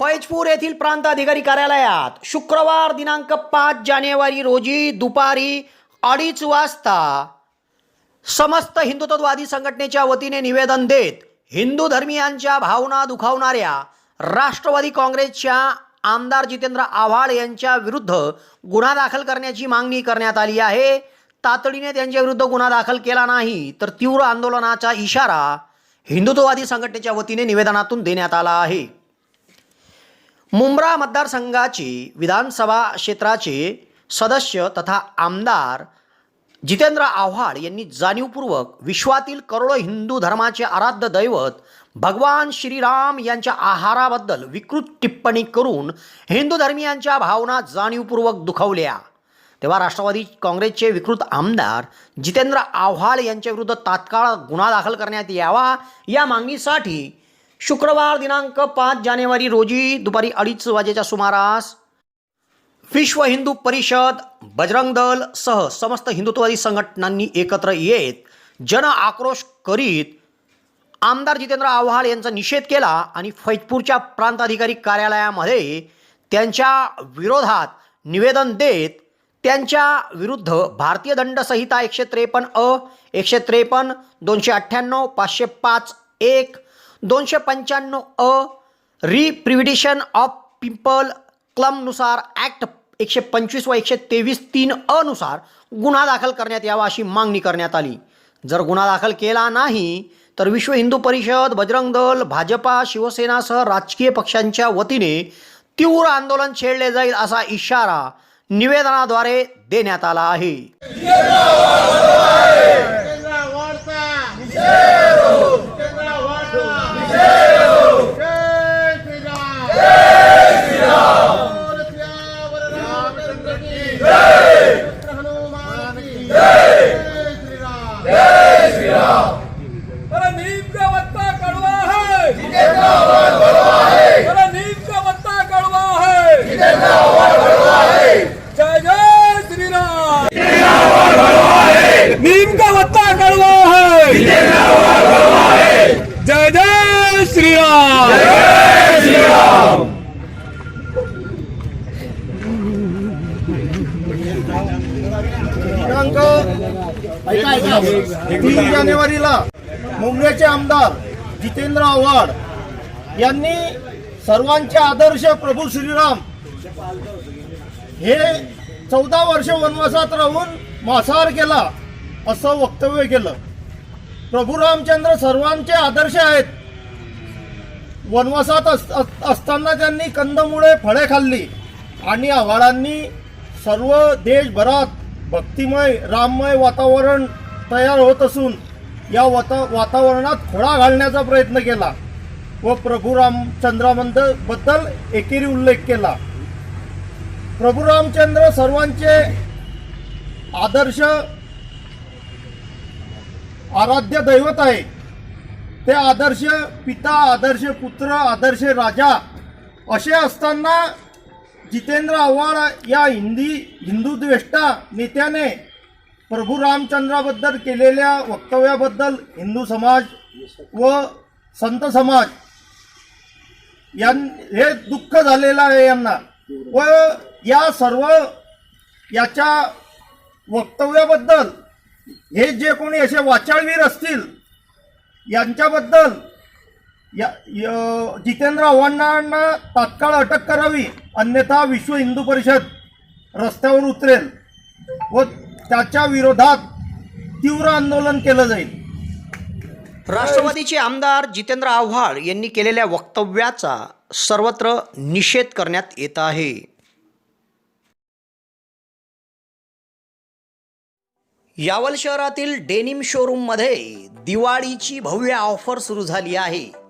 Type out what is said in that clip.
फैजपूर येथील प्रांताधिकारी कार्यालयात शुक्रवार दिनांक पाच जानेवारी रोजी दुपारी अडीच वाजता समस्त हिंदुत्ववादी संघटनेच्या वतीने निवेदन देत हिंदू धर्मियांच्या भावना दुखावणाऱ्या राष्ट्रवादी काँग्रेसच्या आमदार जितेंद्र आव्हाड यांच्या विरुद्ध गुन्हा दाखल करण्याची मागणी करण्यात आली आहे. तातडीने त्यांच्या विरुद्ध गुन्हा दाखल केला नाही तर तीव्र आंदोलनाचा इशारा हिंदुत्ववादी संघटनेच्या वतीने निवेदनातून देण्यात आला आहे. मुंब्रा मतदारसंघाचे विधानसभा क्षेत्राचे सदस्य तथा आमदार जितेंद्र आव्हाड यांनी जाणीवपूर्वक विश्वातील करोडो हिंदू धर्माचे आराध्य दैवत भगवान श्रीराम यांच्या आहाराबद्दल विकृत टिप्पणी करून हिंदू धर्मियांच्या भावना जाणीवपूर्वक दुखावल्या. तेव्हा राष्ट्रवादी काँग्रेसचे विकृत आमदार जितेंद्र आव्हाड यांच्याविरुद्ध तात्काळ गुन्हा दाखल करण्यात यावा या मागणीसाठी शुक्रवार दिनांक पाच जानेवारी रोजी दुपारी अडीच वाजेच्या सुमारास विश्व हिंदू परिषद बजरंग दल सह समस्त हिंदुत्ववादी संघटनांनी एकत्र येत जन आक्रोश करीत आमदार जितेंद्र आव्हाड यांचा निषेध केला आणि फैजपूरच्या प्रांताधिकारी कार्यालयामध्ये त्यांच्या विरोधात निवेदन देत त्यांच्या विरुद्ध भारतीय दंड संहिता एकशे त्रेपन्न अ एकशे त्रेपन्न दोनशे अठ्ठ्याण्णव पाचशे पाच एक दोनशे पंच्याण्णव अ रिप्रिव्हिडेशन ऑफ पिंपल क्लमनुसार ॲक्ट एकशे पंचवीस व एकशे तेवीस तीन अनुसार गुन्हा दाखल करण्यात यावा अशी मागणी करण्यात आली जर गुन्हा दाखल केला नाही तर विश्व हिंदू परिषद बजरंग दल भाजपा शिवसेनासह राजकीय पक्षांच्या वतीने तीव्र आंदोलन छेडले जाईल असा इशारा निवेदनाद्वारे देण्यात आला आहे ऐका ऐका. तीन जानेवारीला मुंबईचे आमदार जितेंद्र आव्हाड यांनी सर्वांचे आदर्श प्रभू श्रीराम हे चौदा वर्ष वनवासात राहून मांसाहार केला असं वक्तव्य केलं. प्रभू रामचंद्र सर्वांचे आदर्श आहेत. वनवासात अस- असताना त्यांनी कंदमुळे फळे खाल्ली आणि आव्हाडांनी सर्व देशभरात भक्तिमय राममय वातावरण तयार होत असून या वाता वातावरणात खोडा घालण्याचा प्रयत्न केला व प्रभू रामचंद्राबद्दल एकेरी उल्लेख केला. प्रभू रामचंद्र सर्वांचे आदर्श आराध्य दैवत आहे. ते आदर्श पिता आदर्श पुत्र आदर्श राजा असे असताना जितेंद्र आव्हाड या हिंदी हिंदुद्वेष्टा नेत्याने प्रभू रामचंद्राबद्दल केलेल्या वक्तव्याबद्दल हिंदू समाज व संत समाज यां हे दुःख झालेलं आहे यांना. व या सर्व याच्या वक्तव्याबद्दल हे जे कोणी असे वाचाळवीर असतील यांच्याबद्दल या जितेंद्र आव्हाडांना तात्काळ अटक करावी अन्यथा विश्व हिंदू परिषद रस्त्यावर उतरेल व त्याच्या विरोधात तीव्र आंदोलन केलं जाईल. राष्ट्रवादीचे आमदार जितेंद्र आव्हाड यांनी केलेल्या वक्तव्याचा सर्वत्र निषेध करण्यात येत आहे. यावल शहरातील डेनिम शोरूममध्ये दिवाळीची भव्य ऑफर सुरू झाली आहे.